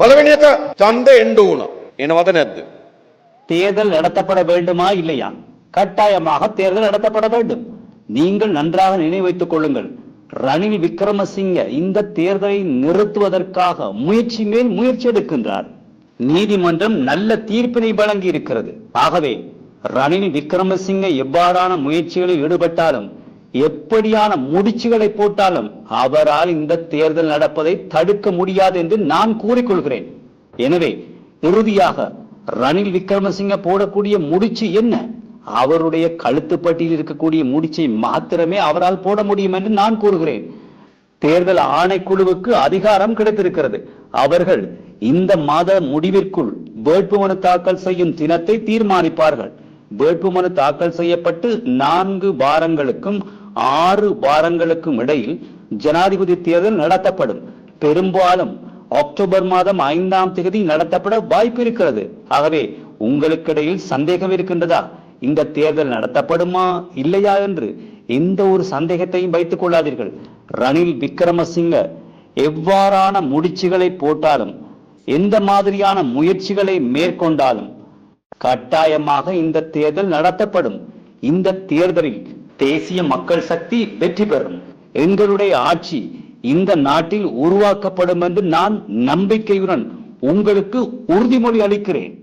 පළවෙනි එක ඡන්ද එන්න ඕන. එනවද නැද්ද? தேர்தல் நடத்தப்பட வேண்டுமா இல்லையா கட்டாயமாக தேர்தல் நடத்தப்பட வேண்டும் நீங்கள் நன்றாக நினைவைத்துக் கொள்ளுங்கள் ரணில் விக்ரமசிங்க இந்த தேர்தலை நிறுத்துவதற்காக முயற்சி மேல் முயற்சி எடுக்கின்றார் நீதிமன்றம் நல்ல தீர்ப்பினை வழங்கி இருக்கிறது ஆகவே ரணில் விக்ரமசிங்க எவ்வாறான முயற்சிகளில் ஈடுபட்டாலும் எப்படியான முடிச்சுகளை போட்டாலும் அவரால் இந்த தேர்தல் நடப்பதை தடுக்க முடியாது என்று நான் கூறிக்கொள்கிறேன். எனவே இறுதியாக ரணில் விக்ரமசிங்க போடக்கூடிய முடிச்சு என்ன? அவருடைய கழுத்துப்பட்டியில் இருக்கக்கூடிய முடிச்சை மாத்திரமே அவரால் போட முடியும் என்று நான் கூறுகிறேன். தேர்தல் ஆணைக்குழுவுக்கு அதிகாரம் கிடைத்திருக்கிறது. அவர்கள் இந்த மாத முடிவிற்குள் வேட்புமனு தாக்கல் செய்யும் தினத்தை தீர்மானிப்பார்கள். வேட்புமனு தாக்கல் செய்யப்பட்டு நான்கு வாரங்களுக்கும் ஆறு வாரங்களுக்கும் இடையில் ஜனாதிபதி தேர்தல் நடத்தப்படும். பெரும்பாலும் அக்டோபர் மாதம் ஐந்தாம் தேதி நடத்தப்பட வாய்ப்பு இருக்கிறது. ஆகவே உங்களுக்கிடையில் சந்தேகம் இருக்கின்றதா? இந்த தேர்தல் நடத்தப்படுமா இல்லையா என்று எந்த ஒரு சந்தேகத்தையும் வைத்துக் கொள்ளாதீர்கள். ரணில் விக்ரமசிங்க எவ்வாறான முடிச்சுகளை போட்டாலும் எந்த மாதிரியான முயற்சிகளை மேற்கொண்டாலும் கட்டாயமாக இந்த தேர்தல் நடத்தப்படும். இந்த தேர்தலில் தேசிய மக்கள் சக்தி வெற்றி பெறும். எங்களுடைய ஆட்சி இந்த நாட்டில் உருவாக்கப்படும் என்று நான் நம்பிக்கையுடன் உங்களுக்கு உறுதிமொழி அளிக்கிறேன்.